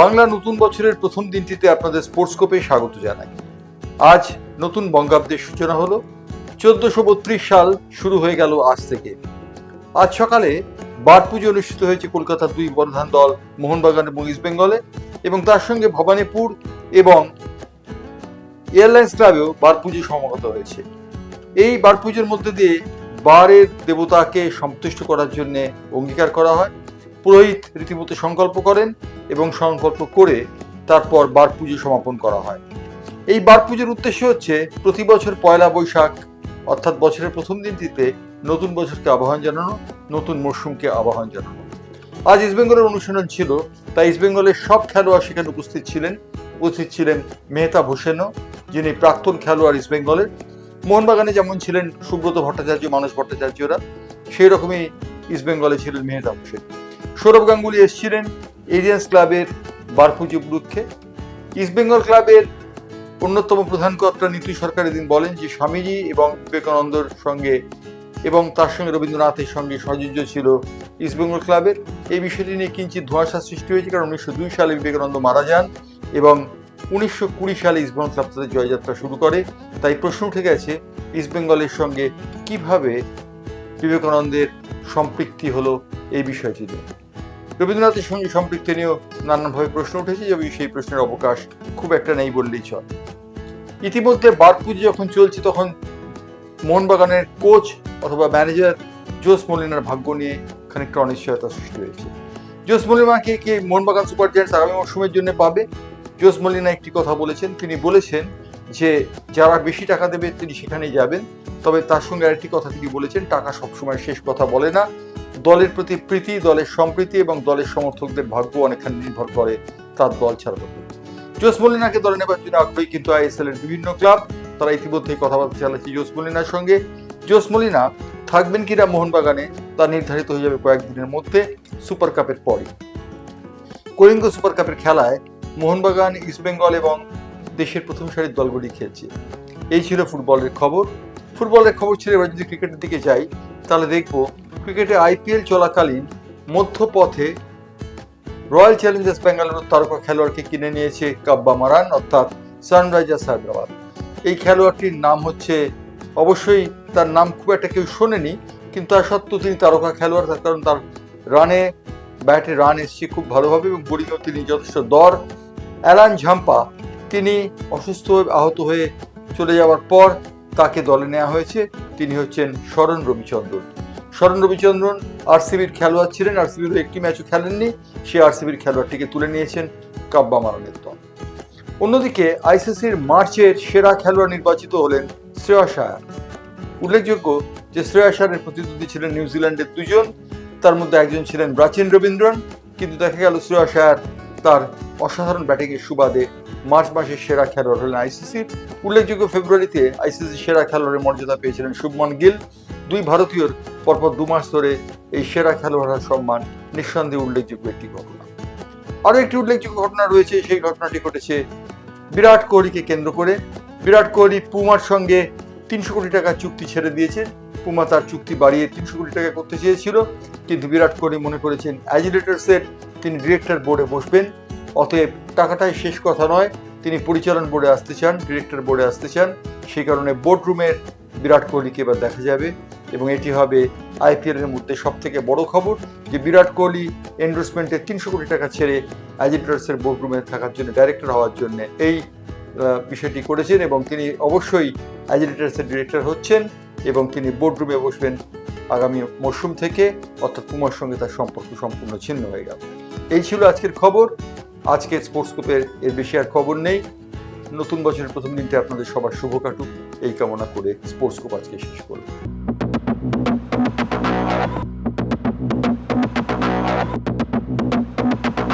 বাংলা নতুন বছরের প্রথম দিনটিতে আপনাদের স্পোর্টস্কোপে স্বাগত জানাই। আজ নতুন বঙ্গাব্দের সূচনা হলো। চোদ্দশো বত্রিশ সাল শুরু হয়ে গেল আজ থেকে। আজ সকালে বার পুজো অনুষ্ঠিত হয়েছে কলকাতার দুই প্রধান দল, মোহনবাগান এবং ইস্টবেঙ্গলে এবং তার সঙ্গে ভবানীপুর এবং এয়ারলাইন্স ক্লাবেও বার পুজো সমাগত হয়েছে। এই বার পুজোর মধ্যে দিয়ে বারের দেবতাকে সন্তুষ্ট করার জন্য অঙ্গীকার করা হয়। পুরোহিত রীতিমতো সংকল্প করেন এবং সংকল্প করে তারপর বার পুজো সমাপন করা হয়। এই বার পুজোর উদ্দেশ্য হচ্ছে প্রতি বছর পয়লা বৈশাখ, অর্থাৎ বছরের প্রথম দিনটিতে নতুন বছরকে আহ্বান জানানো, নতুন মরশুমকে আহ্বান জানানো। আজ ইস্টবেঙ্গলের অনুশীলন ছিল, তাই ইস্টবেঙ্গলের সব খেলোয়াড় সেখানে উপস্থিত ছিলেন। উপস্থিত ছিলেন মেহতাব হোসেনও যিনি প্রাক্তন খেলোয়াড় ইস্টবেঙ্গলের মোহনবাগানে যেমন ছিলেন সুব্রত ভট্টাচার্য, মানস ভট্টাচার্যরা, সেই রকমই ইস্টবেঙ্গলে ছিলেন মেহতাব হোসেন সৌরভ গাঙ্গুলি এসেছিলেন এরিয়ান্স ক্লাবের বার পুজো উপলক্ষে ইস্টবেঙ্গল ক্লাবের অন্যতম প্রধান কর্তা নীতি সরকার এদিন বলেন যে, স্বামীজি এবং বিবেকানন্দর সঙ্গে এবং তার সঙ্গে রবীন্দ্রনাথের সঙ্গে সযোজ্য ছিল ইস্টবেঙ্গল ক্লাবের। এই বিষয়টি নিয়ে কিঞ্চিত ধোঁয়াশা সৃষ্টি হয়েছে, কারণ উনিশশো দুই সালে বিবেকানন্দ মারা যান এবং উনিশশো কুড়ি সালে ইস্টবেঙ্গল ক্লাব তাদের জয়যাত্রা শুরু করে। তাই প্রশ্ন উঠে গেছে ইস্টবেঙ্গলের সঙ্গে কীভাবে বিবেকানন্দের সম্পৃক্তি হলো এই বিষয়টি নিয়ে। রবীন্দ্রনাথের সঙ্গে সম্পৃক্তি নিয়েও নানানভাবে প্রশ্ন উঠেছে এবং সেই প্রশ্নের অবকাশ খুব একটা নেই বললেই চল। ইতিমধ্যে বার পুজো যখন চলছে, তখন মোহনবাগানের কোচ অথবা ম্যানেজার জোস মলিনার ভাগ্য নিয়ে খানিকটা অনিশ্চয়তা সৃষ্টি হয়েছে। জোস মলিনাকে কে মোহনবাগান সুপার জায়ান্টস আগামী মরশুমের জন্য পাবে? জোস মলিনা একটি কথা বলেছেন। তিনি বলেছেন যে, যারা বেশি টাকা দেবে তিনি সেখানেই যাবেন। তবে তার সঙ্গে আরেকটি কথা তিনি বলেছেন, টাকা সবসময় শেষ কথা বলে না। দলের প্রতি প্রীতি, দলের সম্প্রীতি এবং দলের সমর্থকদের ভাগ্য অনেকখানি নির্ভর করে তার দল ছাড়া জোস মলিনাকে দলে নেবার জন্য আগ্রহী কিন্তু আইএসএল এর বিভিন্ন ক্লাব। তারা ইতিমধ্যেই কথাবার্তা চালাচ্ছে জোস মলিনার সঙ্গে। জোস মলিনা থাকবেন কিনা মোহনবাগানে তা নির্ধারিত হয়ে যাবে কয়েকদিনের মধ্যে সুপার কাপের পরে কলিঙ্গ সুপার কাপের খেলায় মোহনবাগান ইস্টবেঙ্গল এবং দেশের প্রথম সারির দলগুলি খেলছে। এই ছিল ফুটবলের খবর। ফুটবলের খবর ছিল এবার যদি ক্রিকেটের দিকে যাই, তাহলে দেখব ক্রিকেটে আইপিএল চলাকালীন মধ্যপথে রয়্যাল চ্যালেঞ্জার্স ব্যাঙ্গালুরুর তারকা খেলোয়াড়কে কিনে নিয়েছে কাব্বা মারান, অর্থাৎ সানরাইজার্স হায়দ্রাবাদ। এই খেলোয়াড়টির নাম হচ্ছে, অবশ্যই তার নাম খুব একটা কেউ শোনেনি, কিন্তু তা সত্ত্বেও তিনি তারকা খেলোয়াড়, তার কারণ তার রানে, ব্যাটে রান এসছে খুব ভালোভাবে এবং বোলিংয়েও তিনি যথেষ্ট দর। অ্যালান ঝাম্পা, তিনি অসুস্থ হয়ে, আহত হয়ে চলে যাওয়ার পর তাকে দলে নেওয়া হয়েছে। তিনি হচ্ছেন শরণ রবিচন্দ্রন। শরণ রবিচন্দ্রন আরসিবির খেলোয়াড় ছিলেন আরসিবির একটি ম্যাচও খেলেননি, সে আরসিবির খেলোয়াড়টিকে তুলে নিয়েছেন কাব্বা মারানের দল। অন্যদিকে আইসিসির মার্চের সেরা খেলোয়াড় নির্বাচিত হলেন শ্রেয়স আয়ার উল্লেখযোগ্য যে শ্রেয়স আয়ারের প্রতিদ্বন্দ্বী ছিলেন নিউজিল্যান্ডের দুজন, তার মধ্যে একজন ছিলেন প্রাচীন রবীন্দ্রন, কিন্তু দেখা গেল শ্রেয়স আয়ার তার অসাধারণ ব্যাটিংয়ের সুবাদে মার্চ মাসের সেরা খেলোয়াড় হলেন আইসিসির উল্লেখযোগ্য ফেব্রুয়ারিতে আইসিসির সেরা খেলোয়াড়ের মর্যাদা পেয়েছিলেন শুভমন গিল। দুই ভারতীয়র পরপর দু মাস ধরে এই সেরা খেলোয়াড়ের সম্মান নিঃসন্দেহে উল্লেখযোগ্য একটি ঘটনা। আরও একটি উল্লেখযোগ্য ঘটনা রয়েছে, সেই ঘটনাটি ঘটেছে বিরাট কোহলিকে কেন্দ্র করে। বিরাট কোহলি পুমার সঙ্গে তিনশো কোটি টাকার চুক্তি ছেড়ে দিয়েছে। পুমা তার চুক্তি বাড়িয়ে তিনশো কোটি টাকা করতে চেয়েছিল। কিন্তু বিরাট কোহলি মনে করেছেন, অ্যাজিলেটার্সের তিনি ডিরেক্টর বোর্ডে বসবেন। অতএব টাকাটাই শেষ কথা নয়, তিনি পরিচালন বোর্ডে আসতে চান ডিরেক্টর বোর্ডে আসতে চান। সেই কারণে বোর্ড রুমের বিরাট কোহলিকে এবার দেখা যাবে এবং এটি হবে আইপিএলের মধ্যে সব থেকে বড় খবর যে বিরাট কোহলি এন্ডোর্সমেন্টে তিনশো কোটি টাকা ছেড়ে অ্যাজিটেটার্সের বোর্ড রুমে থাকার জন্য ডাইরেক্টর হওয়ার জন্য এই বিষয়টি করেছেন এবং তিনি অবশ্যই অ্যাজিটেটার্সের ডিরেক্টর হচ্ছেন এবং তিনি বোর্ড রুমে বসবেন আগামী মরশুম থেকে। অর্থাৎ কুমার সঙ্গে তার সম্পর্ক সম্পূর্ণ ছিন্ন হয়ে গেল। এই ছিল আজকের খবর। আজকে স্পোর্টস গ্রুপের এর বেশি আর খবর নেই। নতুন বছরের প্রথম দিনটা আপনাদের সবার শুভ কাটুক এই কামনা করে স্পোর্টস গ্রুপ আজকে শেষ করব